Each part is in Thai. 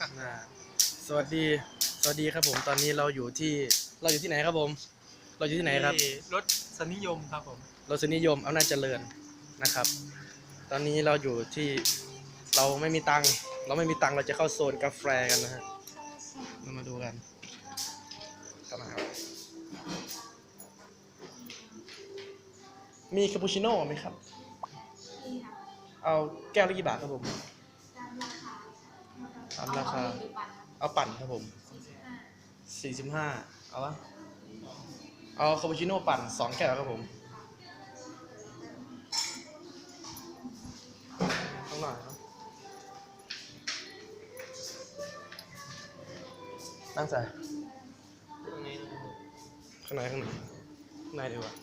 อ่าสวัสดี สวัสดีครับผมตอนนี้เราอยู่ที่เราอยู่ที่ไหนครับผม เราอยู่ที่ไหนครับที่รถสนิยมครับผม รสนิยมอำนาจเจริญนะครับ ตอนนี้เราอยู่ที่เราไม่มีตังค์เราไม่มีตังค์เราจะเข้าโซนกาแฟกันนะฮะเรามาดูกันเข้ามาครับมีคาปูชิโน่ไหมครับ เอาแก้วละกี่บาทครับผม ตามราคา เอาปั่นครับผมสี่สิบห้าเอาวะเอาคาปูชิโน่ปั่นสองแก้วครับผมข้างหน่อยครับนั่งใส่ตรงนี้ข้างในข้างในข้างในดีกว่า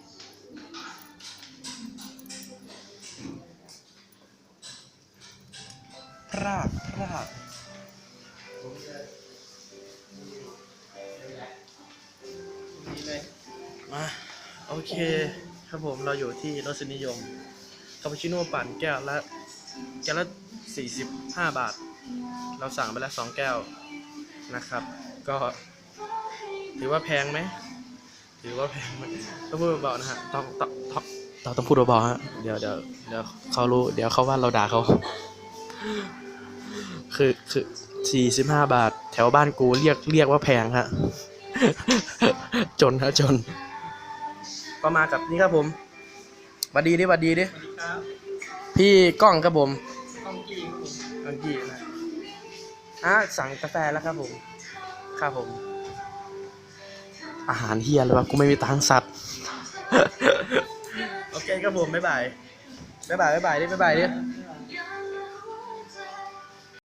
พรากพราก นี่เลยมาโอเคครับผมเราอยู่ที่รสนิยมคาปูชิโน่ปั่นแก้วละแก้วละ45 บาท เราสั่งไปแล้วสองแก้วนะครับ ก็ถือว่าแพงไหมถือว่าแพงไหมต้องพูดเบาๆนะฮะต้องต้องต้องเราต้องพูดเบาๆฮะเดี๋ยวเดี๋ยวเดี๋ยวเขารู้ เดี๋ยวเขาว่าเราด่าเขา คือคือ สี่สิบห้าบาท แถวบ้านกูเรียกเรียกว่าแพงฮะ จนฮะจน ก็มากับนี่ครับผมหวัดดีดิหวัดดีดิสวัสดีครับพี่ก้องครับผมกองกีครับผมก้องกี้นะอะสั่งกาแฟแล้วครับผม ครับผม อาหารเฮียเลยวะกูไม่มีตังค์สัตว์ โอเคครับผม บ๊ายบาย บ๊ายบาย บ๊ายบายดิ บ๊ายบายดิ